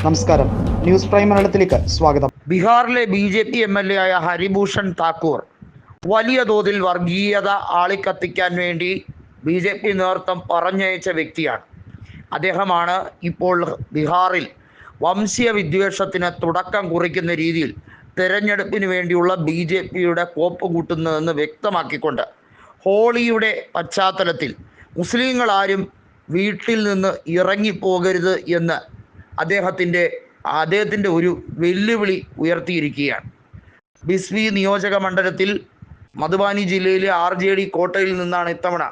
നമസ്കാരം. News prime മലയാളത്തിലേക്ക് സ്വാഗതം. ബീഹാറിലെ B J P M L A ആയ ഹരിഭൂഷൺ താക്കൂർ വലിയ തോതിൽ വർഗീയത ആളിക്കത്തിക്കാൻ വേണ്ടി ബി ജെ പി നേതൃത്വം പറഞ്ഞയച്ച വ്യക്തിയാണ്. അദ്ദേഹമാണ് ഇപ്പോൾ ബീഹാറിൽ വംശീയ വിദ്വേഷത്തിന് തുടക്കം കുറിക്കുന്ന രീതിയിൽ തെരഞ്ഞെടുപ്പിന് വേണ്ടിയുള്ള ബി ജെ പിയുടെ കോപ്പ് കൂട്ടുന്നതെന്ന് വ്യക്തമാക്കിക്കൊണ്ട് ഹോളിയുടെ പശ്ചാത്തലത്തിൽ മുസ്ലിങ്ങൾ ആരും വീട്ടിൽ നിന്ന് ഇറങ്ങിപ്പോകരുത് എന്ന് അദ്ദേഹത്തിന്റെ അദ്ദേഹത്തിന്റെ ഒരു വെല്ലുവിളി ഉയർത്തിയിരിക്കുകയാണ്. ബിസ്വി നിയോജക മണ്ഡലത്തിൽ മധുബാനി ജില്ലയിലെ ആർ ജെ ഡി കോട്ടയിൽ നിന്നാണ് ഇത്തവണ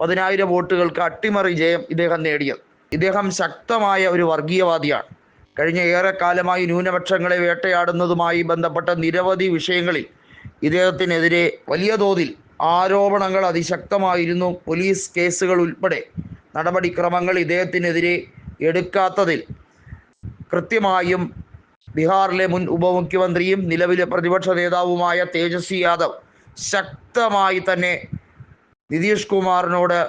പതിനായിരം വോട്ടുകൾക്ക് അട്ടിമറി ജയം ഇദ്ദേഹം നേടിയത്. ഇദ്ദേഹം ശക്തമായ ഒരു വർഗീയവാദിയാണ്. കഴിഞ്ഞ ഏറെക്കാലമായി ന്യൂനപക്ഷങ്ങളെ വേട്ടയാടുന്നതുമായി ബന്ധപ്പെട്ട നിരവധി വിഷയങ്ങളിൽ ഇദ്ദേഹത്തിനെതിരെ വലിയ തോതിൽ ആരോപണങ്ങൾ അതിശക്തമായിരുന്നു. പോലീസ് കേസുകൾ ഉൾപ്പെടെ നടപടിക്രമങ്ങൾ ഇദ്ദേഹത്തിനെതിരെ എടുക്കാത്തതിൽ കൃത്യമായും ബീഹാറിലെ മുൻ ഉപമുഖ്യമന്ത്രിയും നിലവിലെ പ്രതിപക്ഷ നേതാവുമായ തേജസ്വി യാദവ് ശക്തമായി തന്നെ നിതീഷ് കുമാറിനോട്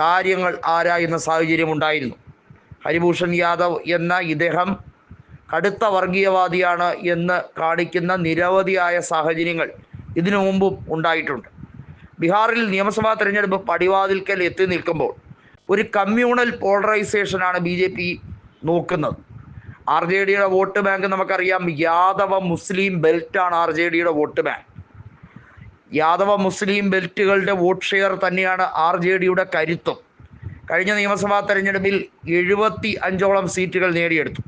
കാര്യങ്ങൾ ആരായുന്ന സാഹചര്യം ഉണ്ടായിരുന്നു. ഹരിഭൂഷൺ യാദവ് എന്ന ഇദ്ദേഹം കടുത്ത വർഗീയവാദിയാണ് എന്ന് കാണിക്കുന്ന നിരവധിയായ സാഹചര്യങ്ങൾ ഇതിനു മുമ്പും ഉണ്ടായിട്ടുണ്ട്. ബീഹാറിൽ നിയമസഭാ തെരഞ്ഞെടുപ്പ് പടിവാതിൽക്കൽ എത്തി നിൽക്കുമ്പോൾ ഒരു കമ്മ്യൂണൽ പോളറൈസേഷനാണ് ബി ജെ പി നോക്കുന്നത്. ആർ ജെ ഡിയുടെ വോട്ട് ബാങ്ക് നമുക്കറിയാം. യാദവ മുസ്ലിം ബെൽറ്റാണ് ആർ ജെ ഡിയുടെ വോട്ട് ബാങ്ക്. യാദവ മുസ്ലിം ബെൽറ്റുകളുടെ വോട്ട് ഷെയർ തന്നെയാണ് ആർ ജെ ഡിയുടെ കരുത്തും. കഴിഞ്ഞ നിയമസഭാ തെരഞ്ഞെടുപ്പിൽ എഴുപത്തി അഞ്ചോളം സീറ്റുകൾ നേടിയെടുത്തു.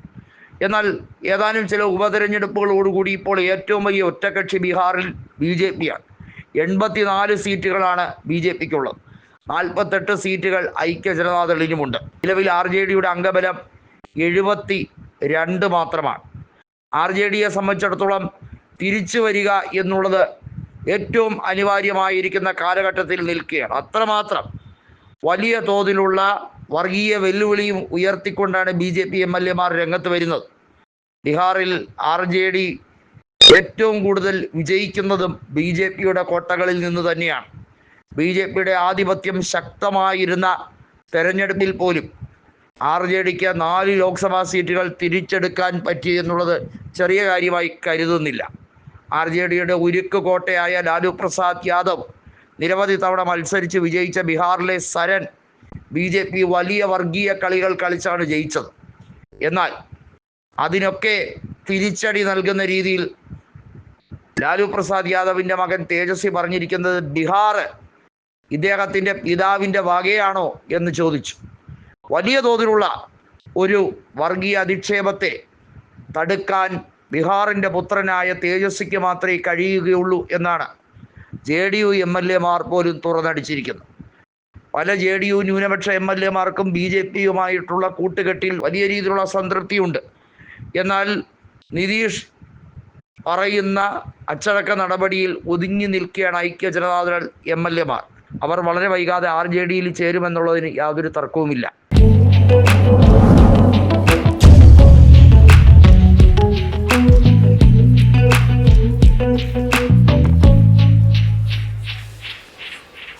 എന്നാൽ ഏതാനും ചില ഉപതെരഞ്ഞെടുപ്പുകളോടുകൂടി ഇപ്പോൾ ഏറ്റവും വലിയ ഒറ്റക്കക്ഷി ബീഹാറിൽ ബി ജെ പിയാണ്. എൺപത്തിനാല് സീറ്റുകളാണ് ബി ജെ പിക്കുള്ളത്. നാൽപ്പത്തെട്ട് സീറ്റുകൾ ഐക്യ ജനതാദളിനുമുണ്ട് നിലവിൽ ആർ ജെ ഡിയുടെ അംഗബലം എഴുപത്തി രണ്ട് മാത്രമാണ്. ആർ ജെ ഡിയെ സംബന്ധിച്ചിടത്തോളം തിരിച്ചു വരിക എന്നുള്ളത് ഏറ്റവും അനിവാര്യമായിരിക്കുന്ന കാലഘട്ടത്തിൽ നിൽക്കുകയാണ്. അത്രമാത്രം വലിയ തോതിലുള്ള വർഗീയ വെല്ലുവിളിയും ഉയർത്തിക്കൊണ്ടാണ് B J P M L എമാർ രംഗത്ത് വരുന്നത്. ബീഹാറിൽ ആർ ജെ ഡി ഏറ്റവും കൂടുതൽ വിജയിക്കുന്നതും ബി ജെ പിയുടെ കോട്ടകളിൽ നിന്ന് തന്നെയാണ്. ബി ജെ പിയുടെ ആധിപത്യം ശക്തമായിരുന്ന തെരഞ്ഞെടുപ്പിൽ പോലും ആർ ജെ ഡിക്ക് നാല് ലോക്സഭാ സീറ്റുകൾ തിരിച്ചെടുക്കാൻ പറ്റി എന്നുള്ളത് ചെറിയ കാര്യമായി കരുതുന്നില്ല. ആർ ജെ ഡിയുടെ ഉരുക്ക് കോട്ടയായ ലാലു പ്രസാദ് യാദവ് നിരവധി തവണ മത്സരിച്ച് വിജയിച്ച ബീഹാറിലെ സരൻ ബി ജെ പി വലിയ വർഗീയ കളികൾ കളിച്ചാണ് ജയിച്ചത്. എന്നാൽ അതിനൊക്കെ തിരിച്ചടി നൽകുന്ന രീതിയിൽ ലാലു പ്രസാദ് യാദവിന്റെ മകൻ തേജസ്വി പറഞ്ഞിരിക്കുന്നത് ബിഹാർ ഇദ്ദേഹത്തിന്റെ പിതാവിന്റെ വകയാണോ എന്ന് ചോദിച്ചു. വലിയ തോതിലുള്ള ഒരു വർഗീയ അധിക്ഷേപത്തെ തടുക്കാൻ ബീഹാറിന്റെ പുത്രനായ തേജസ്വിക്ക് മാത്രമേ കഴിയുകയുള്ളൂ എന്നാണ് J D U M L എമാർ പോലും തുറന്നടിച്ചിരിക്കുന്നത് പല ജെ ഡി യു ന്യൂനപക്ഷ എം എൽ എമാർക്കും ബി ജെ പിയുമായിട്ടുള്ള കൂട്ടുകെട്ടിൽ വലിയ രീതിയിലുള്ള സംതൃപ്തിയുണ്ട്. എന്നാൽ നിതീഷ് പറയുന്ന അച്ചടക്ക നടപടിയിൽ ഒതുങ്ങി നിൽക്കുകയാണ് ഐക്യ ജനതാദൾ എം എൽ എമാർ. അവർ വളരെ വൈകാതെ ആർ ജെ ഡിയിൽ ചേരുമെന്നുള്ളതിന് യാതൊരു തർക്കവുമില്ല. Thank you.